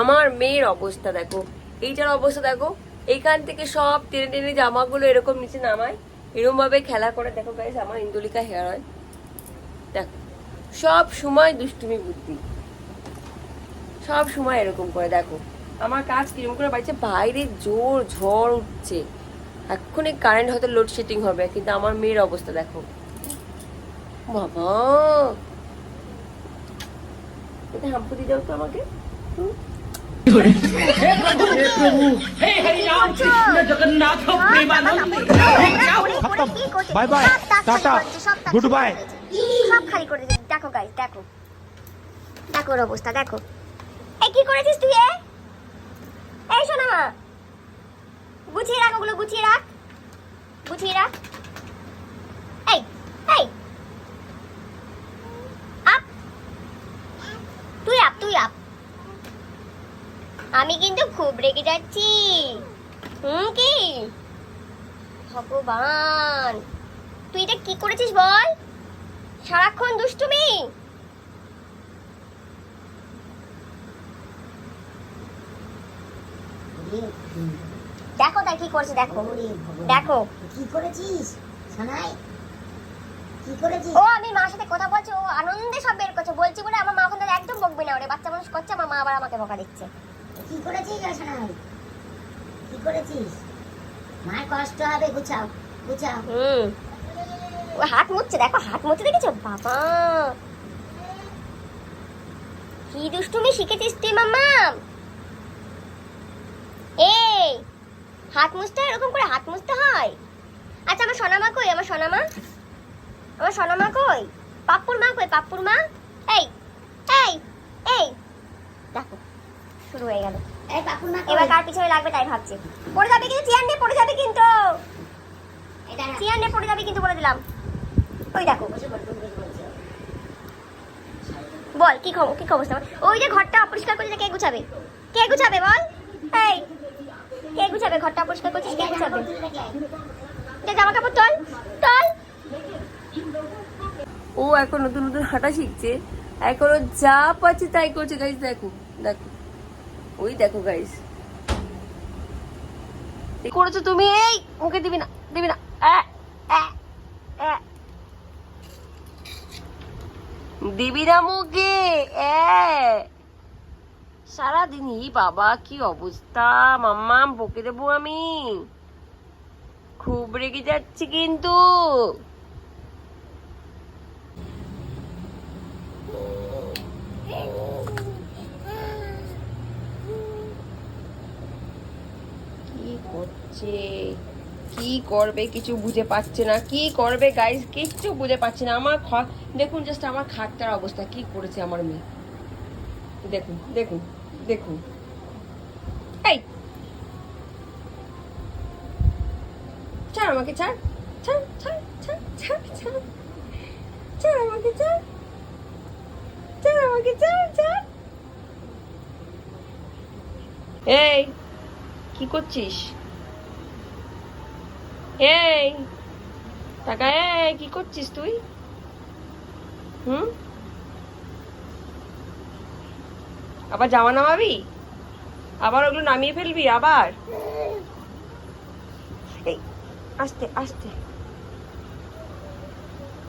আমার মেয়ের অবস্থা দেখো। এইটার অবস্থা দেখো। এইখান থেকে সব টেনে টেনে জামাগুলো এরকম নিচে নামায়। এরকম ভাবে খেলা করে দেখো গাইস আমার ইন্দুলিকা হেয়ার হয় দেখো, সব সময় দুষ্টুমি বুদ্ধি। সব সময় এরকম করে দেখো। আমার কাজ কীরকম করে বাড়ছে? বাইরে জোর ঝড় উঠছে। এক্ষুনি কারেন্ট হয়তো লোডশেডিং হবে, কিন্তু আমার মেয়ের অবস্থা দেখো। বাবা! এটা হাম্পু দিয়ে দাও তো আমাকে? Bye bye tata good bye সব খালি করে দিয়েছে দেখো গাইস দেখো দেখো অবস্থা দেখো এই কি করেছিস তুই এ এই শোনা গুছিয়ে রাখ ওগুলো গুছিয়ে রাখ গুছিয়ে রাখ আমি কিন্তু খুব রেগে যাচ্ছি। হুম কি? ভগবান। তুই এটা কি করেছিস বল? সারাক্ষণ দুষ্টুমি? দেখো তাই কি করছে দেখো। দেখো। কি করেছিস? সোনাই কি করেছিস? ও আমি মার সাথে কথা বলছি ও আনন্দে সব বের করছে। বলছি বলে আমার মা ওখান একদম বকবে না ওরে। বাচ্চা মানুষ করছে আমার মা আবার আমাকে বকা দিচ্ছে। কি করেছিস রে কি করেছিস? মার কষ্ট হবে, গুছাও গুছাও। ও হাত মুছছে, দেখো, হাত মুছতে দেখেছ? বাবা। কি দুষ্টুমি শিখেছিস তুই, মাম্মা? এই, হাত মুছতে এরকম করে হাত মুছতে হয়? আচ্ছা আমার সোনামা কই? আমার সোনামা? আমার সোনামা কই? পাপ্পুর মা কই? পাপ্পুর মা? এই এই দেখো শুরু হয়ে গেল। এবার কার পিছনে লাগবে তাই ভাবছি। পড়ে যাবে কিন্তু চেয়ার নিয়ে পড়ে যাবে কিন্তু। এটা নিয়ে পড়ে যাবে কিন্তু বলে দিলাম। ওই দেখো। বল কি খবর কি খবর তোমার? ওই যে ঘরটা অপরিষ্কার করছে কে গুছাবে? কে গুছাবে বল? এই কে গুছাবে? ঘরটা অপরিষ্কার করছিস কে গুছাবে? যে জামা কাপড় তোল তোল। ও এখন নতুন নতুন হাঁটা শিখছে। এখনও যা পাচ্ছে তাই করছে গাইস দেখো দেখো। ওই দেখো গাইস করেছ তুমি, এই, মুখে দিবি না দিবি না। দিবি না মুখে সারাদিন ই বাবা, কি অবস্থা? মাম্মা, বকে দেবো আমি। খুব রেগে যাচ্ছি কিন্তু। করছে? কি করবে? কিছু বুঝে পাচ্ছে না। কি করবে গাইস কিচ্ছু বুঝে পাচ্ছে না। আমার খ- দেখুন জাস্ট আমার খাটটার অবস্থা। কি করেছে আমার মেয়ে? দেখুন দেখুন দেখুন। আমাকে, ছাড় আমাকে আমাকে এই! কি করছিস? এই, টাকা, এই, কি করছিস তুই? হুম? আবার জামা নামাবি? আবার ওগুলো নামিয়ে ফেলবি, আবার? এই, আস্তে আস্তে।